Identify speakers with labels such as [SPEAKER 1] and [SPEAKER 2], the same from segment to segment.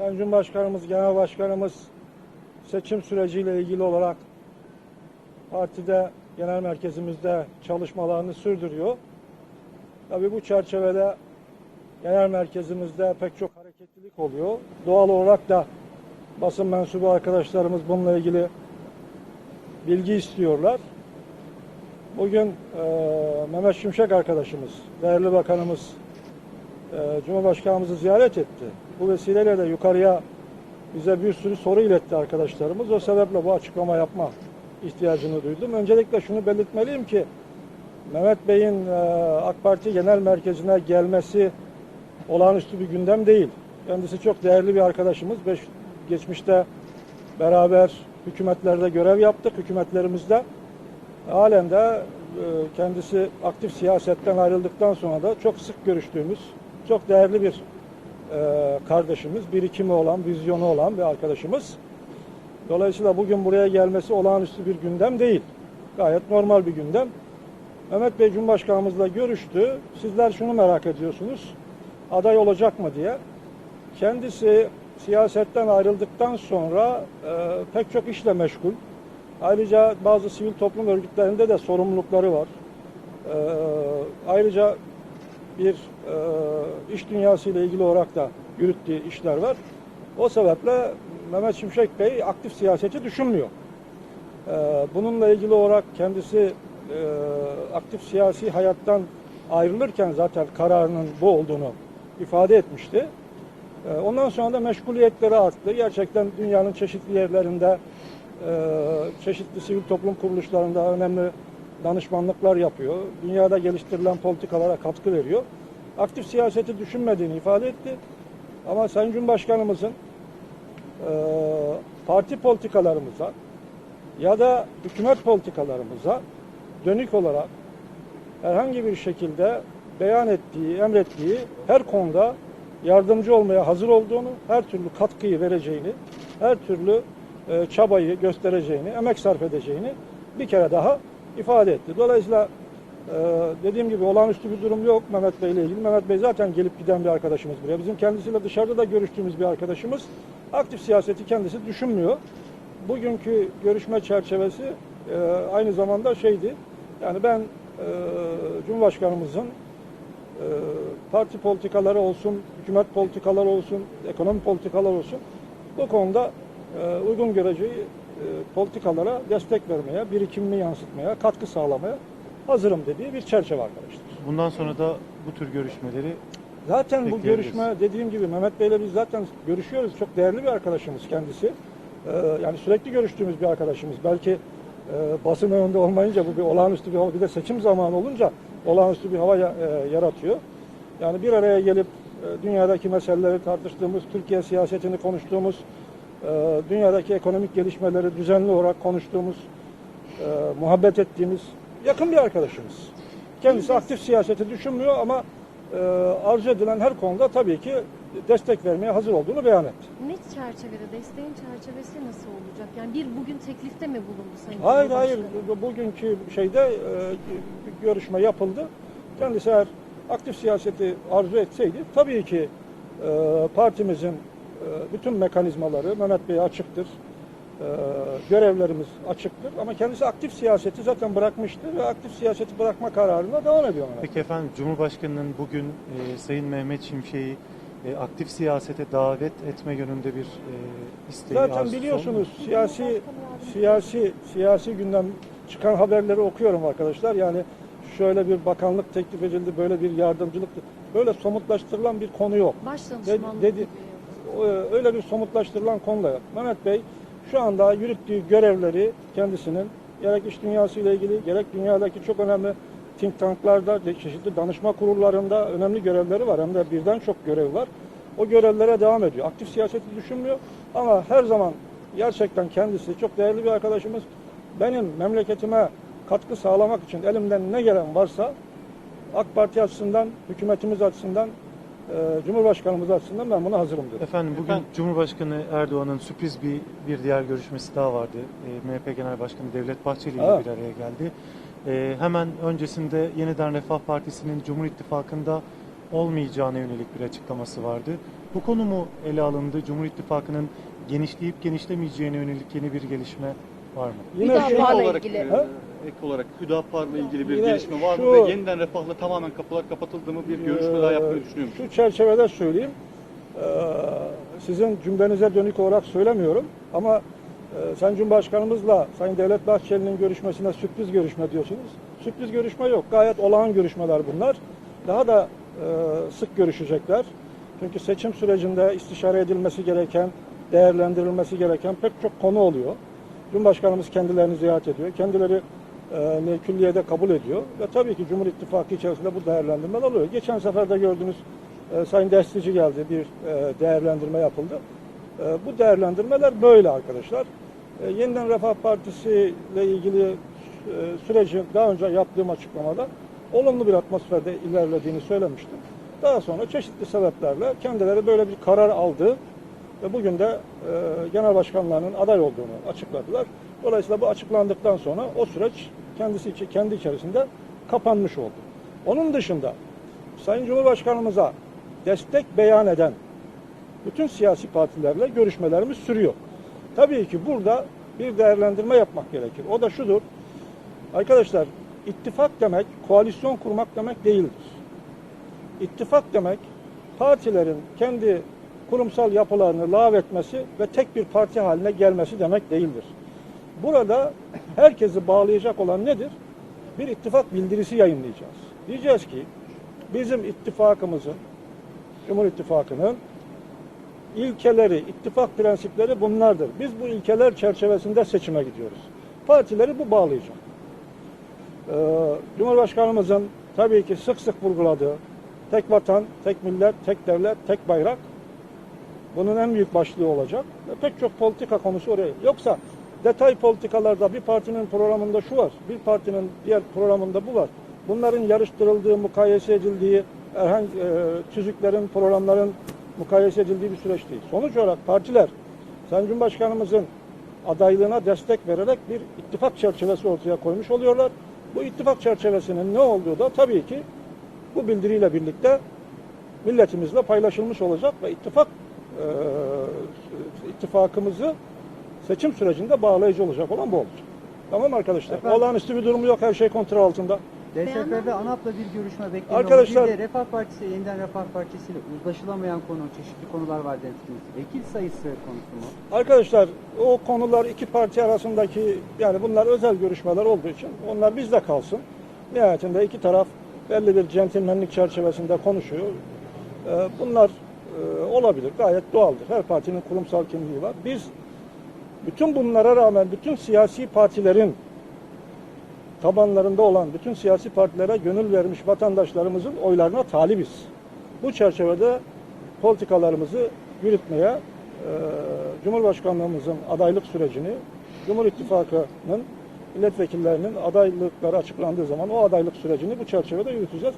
[SPEAKER 1] Sayın Cumhurbaşkanımız, Genel Başkanımız seçim süreciyle ilgili olarak partide, genel merkezimizde çalışmalarını sürdürüyor. Tabii bu çerçevede genel merkezimizde pek çok hareketlilik oluyor. Doğal olarak da basın mensubu arkadaşlarımız bununla ilgili bilgi istiyorlar. Bugün e, Mehmet Şimşek arkadaşımız, değerli bakanımız e, Cumhurbaşkanımızı ziyaret etti. Bu vesileyle de yukarıya bize bir sürü soru iletti arkadaşlarımız. O sebeple bu açıklama yapma ihtiyacını duydum. Öncelikle şunu belirtmeliyim ki Mehmet Bey'in e, AK Parti Genel Merkezi'ne gelmesi olağanüstü bir gündem değil. Kendisi çok değerli bir arkadaşımız. Beş, geçmişte beraber hükümetlerde görev yaptık, hükümetlerimizde. Halen de e, kendisi aktif siyasetten ayrıldıktan sonra da çok sık görüştüğümüz, çok değerli bir e, kardeşimiz, birikimi olan, vizyonu olan bir arkadaşımız. Dolayısıyla bugün buraya gelmesi olağanüstü bir gündem değil. Gayet normal bir gündem. Mehmet Bey Cumhurbaşkanımızla görüştü. Sizler şunu merak ediyorsunuz. Aday olacak mı diye. Kendisi siyasetten ayrıldıktan sonra e, pek çok işle meşgul. Ayrıca bazı sivil toplum örgütlerinde de sorumlulukları var. E, ayrıca bir e, iş dünyası ile ilgili olarak da yürüttüğü işler var. O sebeple Mehmet Şimşek Bey aktif siyaseti düşünmüyor. E, bununla ilgili olarak kendisi e, aktif siyasi hayattan ayrılırken zaten kararının bu olduğunu ifade etmişti. E, ondan sonra da meşguliyetleri arttı. Gerçekten dünyanın çeşitli yerlerinde e, çeşitli sivil toplum kuruluşlarında önemli danışmanlıklar yapıyor. Dünyada geliştirilen politikalara katkı veriyor. Aktif siyaseti düşünmediğini ifade etti. Ama Sayın Cumhurbaşkanımızın e, parti politikalarımıza ya da hükümet politikalarımıza dönük olarak herhangi bir şekilde beyan ettiği, emrettiği her konuda yardımcı olmaya hazır olduğunu, her türlü katkıyı vereceğini, her türlü çabayı göstereceğini, emek sarf edeceğini bir kere daha ifade etti. Dolayısıyla e, dediğim gibi olağanüstü bir durum yok Mehmet Bey ile ilgili. Mehmet Bey zaten gelip giden bir arkadaşımız buraya. Bizim kendisiyle dışarıda da görüştüğümüz bir arkadaşımız. Aktif siyaseti kendisi düşünmüyor. Bugünkü görüşme çerçevesi e, aynı zamanda şeydi. Yani ben e, Cumhurbaşkanımızın parti politikaları olsun, hükümet politikaları olsun, ekonomi politikaları olsun bu konuda uygun göreceği politikalara destek vermeye, birikimini yansıtmaya, katkı sağlamaya hazırım dediği bir çerçeve arkadaşlar.
[SPEAKER 2] Bundan sonra da bu tür görüşmeleri
[SPEAKER 1] Zaten bu görüşme dediğim gibi Mehmet Bey'le biz zaten görüşüyoruz. Çok değerli bir arkadaşımız kendisi. Ee, yani sürekli görüştüğümüz bir arkadaşımız. Belki e, basın önünde olmayınca bu bir olağanüstü bir hava, bir de seçim zamanı olunca olağanüstü bir hava ya- e, yaratıyor. Yani bir araya gelip e, dünyadaki meseleleri tartıştığımız, Türkiye siyasetini konuştuğumuz, e, dünyadaki ekonomik gelişmeleri düzenli olarak konuştuğumuz, e, muhabbet ettiğimiz yakın bir arkadaşımız. Kendisi aktif siyaseti düşünmüyor ama e, arzu edilen her konuda tabii ki destek vermeye hazır olduğunu beyan etti.
[SPEAKER 3] Net çerçevede desteğin çerçevesi nasıl olacak? Yani bir bugün teklifte mi bulundu Sayın
[SPEAKER 1] Hayır hayır bugünkü şeyde e, görüşme yapıldı. Kendisi eğer aktif siyaseti arzu etseydi tabii ki e, partimizin bütün mekanizmaları Mehmet Bey'e açıktır. E, görevlerimiz açıktır ama kendisi aktif siyaseti zaten bırakmıştı ve aktif siyaseti bırakma kararına devam ediyor. Mehmet.
[SPEAKER 2] Peki efendim Cumhurbaşkanı'nın bugün e, Sayın Mehmet Şimşek'i e, aktif siyasete davet etme yönünde bir e, isteği
[SPEAKER 1] Zaten biliyorsunuz siyasi siyasi siyasi gündem çıkan haberleri okuyorum arkadaşlar. Yani şöyle bir bakanlık teklif edildi, böyle bir yardımcılık, böyle somutlaştırılan bir konu yok.
[SPEAKER 3] Baş
[SPEAKER 1] Dedi-
[SPEAKER 3] danışmanlık
[SPEAKER 1] dedi- Öyle bir somutlaştırılan konu da yok. Mehmet Bey şu anda yürüttüğü görevleri kendisinin gerek iş dünyası ile ilgili gerek dünyadaki çok önemli think tanklarda, çeşitli danışma kurullarında önemli görevleri var. Hem de birden çok görev var. O görevlere devam ediyor. Aktif siyaseti düşünmüyor ama her zaman gerçekten kendisi çok değerli bir arkadaşımız. Benim memleketime katkı sağlamak için elimden ne gelen varsa AK Parti açısından, hükümetimiz açısından, e, Cumhurbaşkanımız açısından ben buna hazırım diyor.
[SPEAKER 2] Efendim bugün
[SPEAKER 1] Efendim?
[SPEAKER 2] Cumhurbaşkanı Erdoğan'ın sürpriz bir bir diğer görüşmesi daha vardı. E, MHP Genel Başkanı Devlet Bahçeli ile bir araya geldi. E, hemen öncesinde Yeniden Refah Partisi'nin Cumhur İttifakı'nda olmayacağına yönelik bir açıklaması vardı. Bu konu mu ele alındı? Cumhur İttifakı'nın genişleyip genişlemeyeceğine yönelik yeni bir gelişme var mı?
[SPEAKER 1] Yine
[SPEAKER 3] Hüdapar'la
[SPEAKER 4] olarak,
[SPEAKER 3] ilgili.
[SPEAKER 4] e,
[SPEAKER 1] Ha?
[SPEAKER 4] ek olarak Hüdapar'la ilgili bir
[SPEAKER 1] Yine
[SPEAKER 4] gelişme var
[SPEAKER 1] şu-
[SPEAKER 4] mı ve yeniden refahla tamamen kapılar kapatıldı mı bir görüşme daha yapmayı düşünüyor musunuz?
[SPEAKER 1] Şu çerçevede söyleyeyim. Ee, sizin cümlenize dönük olarak söylemiyorum ama e, Sayın Cumhurbaşkanımızla Sayın Devlet Bahçeli'nin görüşmesine sürpriz görüşme diyorsunuz. Sürpriz görüşme yok. Gayet olağan görüşmeler bunlar. Daha da e, sık görüşecekler. Çünkü seçim sürecinde istişare edilmesi gereken, değerlendirilmesi gereken pek çok konu oluyor. Cumhurbaşkanımız kendilerini ziyaret ediyor. Kendileri e, külliyede kabul ediyor. Ve tabii ki Cumhur İttifakı içerisinde bu değerlendirmeler oluyor. Geçen sefer de gördünüz e, Sayın Destici geldi, bir e, değerlendirme yapıldı. E, bu değerlendirmeler böyle arkadaşlar. E, Yeniden Refah Partisi ile ilgili e, süreci daha önce yaptığım açıklamada olumlu bir atmosferde ilerlediğini söylemiştim. Daha sonra çeşitli sebeplerle kendileri böyle bir karar aldı ve bugün de e, genel başkanlarının aday olduğunu açıkladılar. Dolayısıyla bu açıklandıktan sonra o süreç kendisi içi, kendi içerisinde kapanmış oldu. Onun dışında Sayın Cumhurbaşkanımıza destek beyan eden bütün siyasi partilerle görüşmelerimiz sürüyor. Tabii ki burada bir değerlendirme yapmak gerekir. O da şudur. Arkadaşlar ittifak demek koalisyon kurmak demek değildir. İttifak demek partilerin kendi kurumsal yapılarını lağvetmesi ve tek bir parti haline gelmesi demek değildir. Burada herkesi bağlayacak olan nedir? Bir ittifak bildirisi yayınlayacağız. Diyeceğiz ki bizim ittifakımızın, Cumhur İttifakı'nın ilkeleri, ittifak prensipleri bunlardır. Biz bu ilkeler çerçevesinde seçime gidiyoruz. Partileri bu bağlayacak. Ee, Cumhurbaşkanımızın tabii ki sık sık vurguladığı tek vatan, tek millet, tek devlet, tek bayrak bunun en büyük başlığı olacak. Ve pek çok politika konusu oraya. Yoksa detay politikalarda bir partinin programında şu var, bir partinin diğer programında bu var. Bunların yarıştırıldığı, mukayese edildiği, herhangi e, tüzüklerin, programların mukayese edildiği bir süreç değil. Sonuç olarak partiler Sayın Cumhurbaşkanımızın adaylığına destek vererek bir ittifak çerçevesi ortaya koymuş oluyorlar. Bu ittifak çerçevesinin ne olduğu da tabii ki bu bildiriyle birlikte milletimizle paylaşılmış olacak ve ittifak ittifakımızı seçim sürecinde bağlayıcı olacak olan bu olacak. Tamam arkadaşlar.
[SPEAKER 5] Efendim?
[SPEAKER 1] Olağanüstü bir durumu yok. Her şey kontrol altında.
[SPEAKER 5] DSP ve ANAP'la bir görüşme bekleniyor.
[SPEAKER 1] Arkadaşlar-
[SPEAKER 5] Bir de Refah Partisi, yeniden Refah Partisi ile uzlaşılamayan konu, çeşitli konular var demiştiniz. Vekil sayısı konusu mu?
[SPEAKER 1] Arkadaşlar o konular iki parti arasındaki yani bunlar özel görüşmeler olduğu için onlar bizde kalsın. Nihayetinde iki taraf belli bir centilmenlik çerçevesinde konuşuyor. Ee, Bunlar e, olabilir. Gayet doğaldır. Her partinin kurumsal kimliği var. Biz bütün bunlara rağmen bütün siyasi partilerin tabanlarında olan bütün siyasi partilere gönül vermiş vatandaşlarımızın oylarına talibiz. Bu çerçevede politikalarımızı yürütmeye e, Cumhurbaşkanlığımızın adaylık sürecini Cumhur İttifakı'nın milletvekillerinin adaylıkları açıklandığı zaman o adaylık sürecini bu çerçevede yürüteceğiz.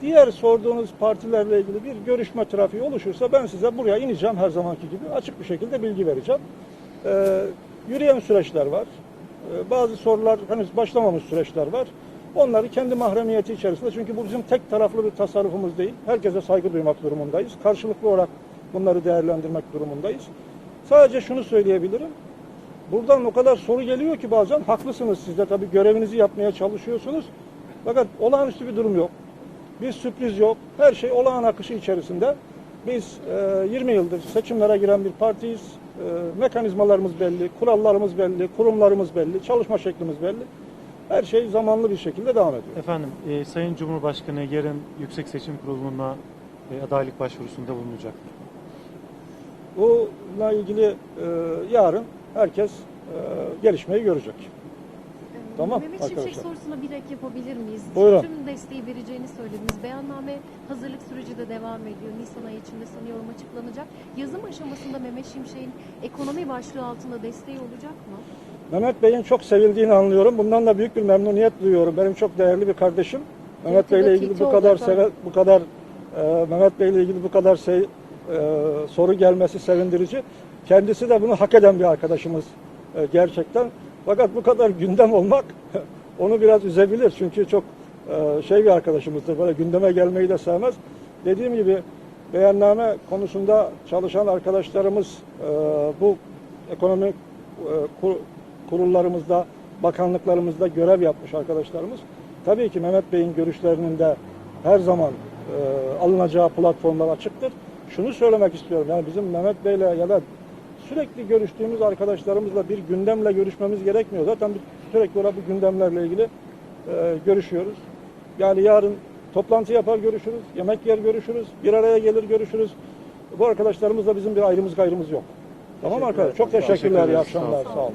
[SPEAKER 1] Diğer sorduğunuz partilerle ilgili bir görüşme trafiği oluşursa ben size buraya ineceğim her zamanki gibi açık bir şekilde bilgi vereceğim. Ee, yürüyen süreçler var. Ee, bazı sorular henüz başlamamış süreçler var. Onları kendi mahremiyeti içerisinde çünkü bu bizim tek taraflı bir tasarrufumuz değil. Herkese saygı duymak durumundayız. Karşılıklı olarak bunları değerlendirmek durumundayız. Sadece şunu söyleyebilirim. Buradan o kadar soru geliyor ki bazen haklısınız siz de tabii görevinizi yapmaya çalışıyorsunuz. Fakat olağanüstü bir durum yok. Bir sürpriz yok. Her şey olağan akışı içerisinde. Biz e, 20 yıldır seçimlere giren bir partiyiz. E, mekanizmalarımız belli, kurallarımız belli, kurumlarımız belli, çalışma şeklimiz belli. Her şey zamanlı bir şekilde devam ediyor.
[SPEAKER 2] Efendim, e, Sayın Cumhurbaşkanı yarın Yüksek Seçim Kurulu'na e, adaylık başvurusunda bulunacak.
[SPEAKER 1] Bununla ilgili e, yarın herkes e, gelişmeyi görecek. Tamam,
[SPEAKER 3] Mehmet Şimşek
[SPEAKER 1] arkadaşlar.
[SPEAKER 3] sorusuna bir ek yapabilir miyiz?
[SPEAKER 1] Buyurun.
[SPEAKER 3] Tüm desteği vereceğini söylediniz. Beyanname hazırlık süreci de devam ediyor. Nisan ayı içinde sanıyorum açıklanacak. Yazım aşamasında Mehmet Şimşek'in ekonomi başlığı altında desteği olacak mı?
[SPEAKER 1] Mehmet Bey'in çok sevildiğini anlıyorum. Bundan da büyük bir memnuniyet duyuyorum. Benim çok değerli bir kardeşim. Mehmet Bey'le ilgili bu kadar seve, bu kadar e, Mehmet Bey'le ilgili bu kadar şey e, soru gelmesi sevindirici. Kendisi de bunu hak eden bir arkadaşımız e, gerçekten. Fakat bu kadar gündem olmak onu biraz üzebilir. Çünkü çok e, şey bir arkadaşımızdır. Böyle gündeme gelmeyi de sevmez. dediğim gibi beyanname konusunda çalışan arkadaşlarımız e, bu ekonomik e, kur- kurullarımızda, bakanlıklarımızda görev yapmış arkadaşlarımız. Tabii ki Mehmet Bey'in görüşlerinin de her zaman alınacağı platformlar açıktır. Şunu söylemek istiyorum. Yani bizim Mehmet Bey'le ya da sürekli görüştüğümüz arkadaşlarımızla bir gündemle görüşmemiz gerekmiyor. Zaten biz sürekli olarak bu gündemlerle ilgili e, görüşüyoruz. Yani yarın toplantı yapar görüşürüz, yemek yer görüşürüz, bir araya gelir görüşürüz. Bu arkadaşlarımızla bizim bir ayrımız gayrımız yok. Tamam arkadaşlar? Çok teşekkürler, iyi.
[SPEAKER 2] Sağ
[SPEAKER 1] akşamlar.
[SPEAKER 2] olun.
[SPEAKER 1] Sağ olun.